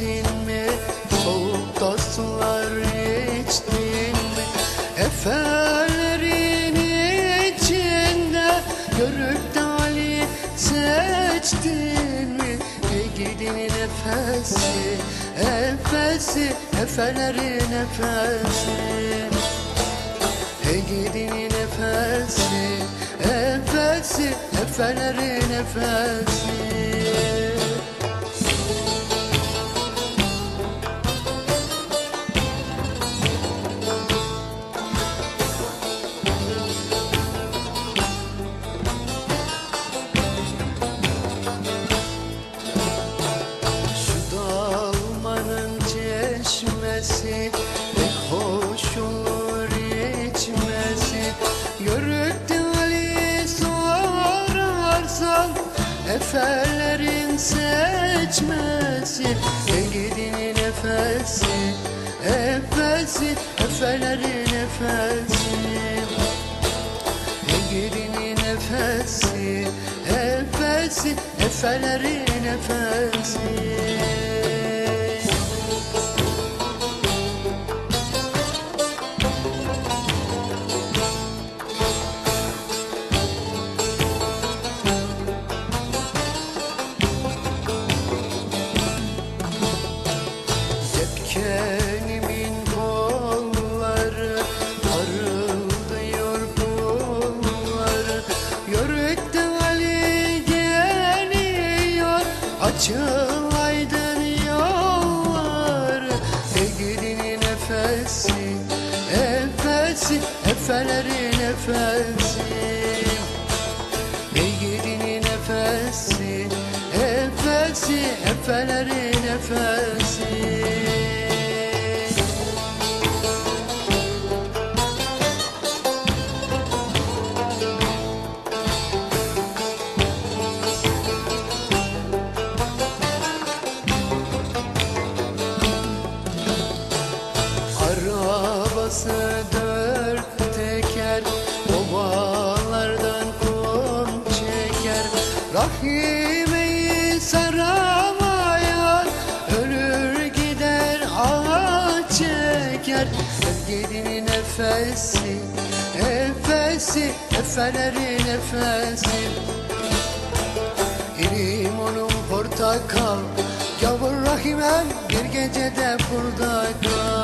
yedin mi? Soğuk dostlar içtin mi? Efelerin içinde görüp de Ali seçtin mi? Ey gidin nefesi, nefesi, efelerin nefesi Ey gidin nefesi, nefesi, efelerin nefesi Efellerin seçmesi Engidinin nefesi Efesi Efelerin nefesi. Egirinin nefesi, nefesi, efelerin nefesi Yepkenimin kolları Parıldıyor kolları. Yörükte Ali geliyor Açıl Egidinin nefesi Nefesi Efelerin nefesi. Beygirinin nefesi, nefesi, efelerin Rahime'yi saramaya Ölür gider ağaç çeker. Sevgilinin nefesi Nefesi Efelerin nefesi. İrim onun portakal Yavur Rahimem bir gecede burada kal